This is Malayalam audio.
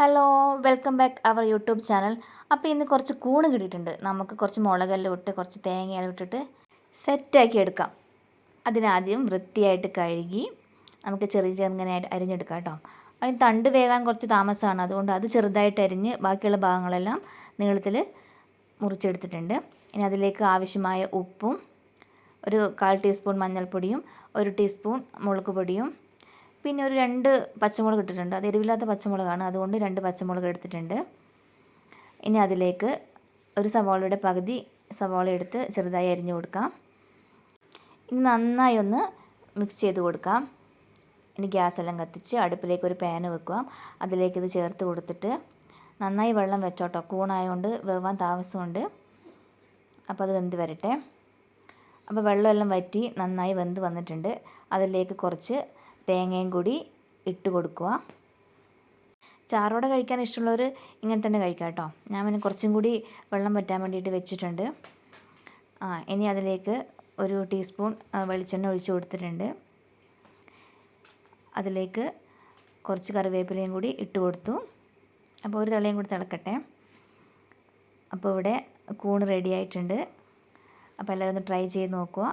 Hello welcome back our YouTube channel അപ്പോൾ ഇന്ന് കുറച്ച് കൂണ് കിട്ടിയിട്ടുണ്ട്. നമുക്ക് കുറച്ച് മുളകെല്ലാം ഇട്ട് കുറച്ച് തേങ്ങയെല്ലാം ഇട്ടിട്ട് സെറ്റാക്കി എടുക്കാം. അതിനാദ്യം വൃത്തിയായിട്ട് കഴുകി നമുക്ക് ചെറിയ ചെറുങ്ങനെ അരിഞ്ഞെടുക്കാം കേട്ടോ. അതിന് തണ്ട് വേകാൻ കുറച്ച് താമസമാണ്. അതുകൊണ്ട് അത് ചെറുതായിട്ട് അരിഞ്ഞ് ബാക്കിയുള്ള ഭാഗങ്ങളെല്ലാം നീളത്തിൽ മുറിച്ചെടുത്തിട്ടുണ്ട്. ഇനി അതിലേക്ക് ആവശ്യമായ ഉപ്പും ഒരു കാൽ ടീസ്പൂൺ മഞ്ഞൾപ്പൊടിയും ഒരു ടീസ്പൂൺ മുളക് പൊടിയും പിന്നെ ഒരു രണ്ട് പച്ചമുളക് ഇട്ടിട്ടുണ്ട്. അത് എരിവില്ലാത്ത പച്ചമുളകാണ്. അതുകൊണ്ട് രണ്ട് പച്ചമുളക് എടുത്തിട്ടുണ്ട്. ഇനി അതിലേക്ക് ഒരു സവാളയുടെ പകുതി സവാള എടുത്ത് ചെറുതായി അരിഞ്ഞു കൊടുക്കാം. ഇനി നന്നായി ഒന്ന് മിക്സ് ചെയ്ത് കൊടുക്കാം. ഇനി ഗ്യാസെല്ലാം കത്തിച്ച് അടുപ്പിലേക്ക് ഒരു പാന് വെക്കുക. അതിലേക്ക് ഇത് ചേർത്ത് കൊടുത്തിട്ട് നന്നായി വെള്ളം വെച്ചോട്ടോ. കൂണായതുകൊണ്ട് വേവാൻ താമസമുണ്ട്. അപ്പോൾ അത് വെന്ത് വരട്ടെ. അപ്പോൾ വെള്ളമെല്ലാം വറ്റി നന്നായി വെന്ത് വന്നിട്ടുണ്ട്. അതിലേക്ക് കുറച്ച് തേങ്ങയും കൂടി ഇട്ട് കൊടുക്കുക. ചാറോടെ കഴിക്കാൻ ഇഷ്ടമുള്ളവർ ഇങ്ങനെ തന്നെ കഴിക്കാം കേട്ടോ. ഞാൻ പിന്നെ കുറച്ചും കൂടി വെള്ളം വറ്റാൻ വേണ്ടിയിട്ട് വെച്ചിട്ടുണ്ട്. ആ ഇനി അതിലേക്ക് ഒരു ടീസ്പൂൺ വെളിച്ചെണ്ണ ഒഴിച്ച് കൊടുത്തിട്ടുണ്ട്. അതിലേക്ക് കുറച്ച് കറിവേപ്പിലയും കൂടി ഇട്ട് കൊടുത്തു. അപ്പോൾ ഒരു തളയും കൂടി തിളക്കട്ടെ. അപ്പോൾ ഇവിടെ കൂണ് റെഡി ആയിട്ടുണ്ട്. അപ്പോൾ എല്ലാവരും ഒന്ന് ട്രൈ ചെയ്ത് നോക്കുക.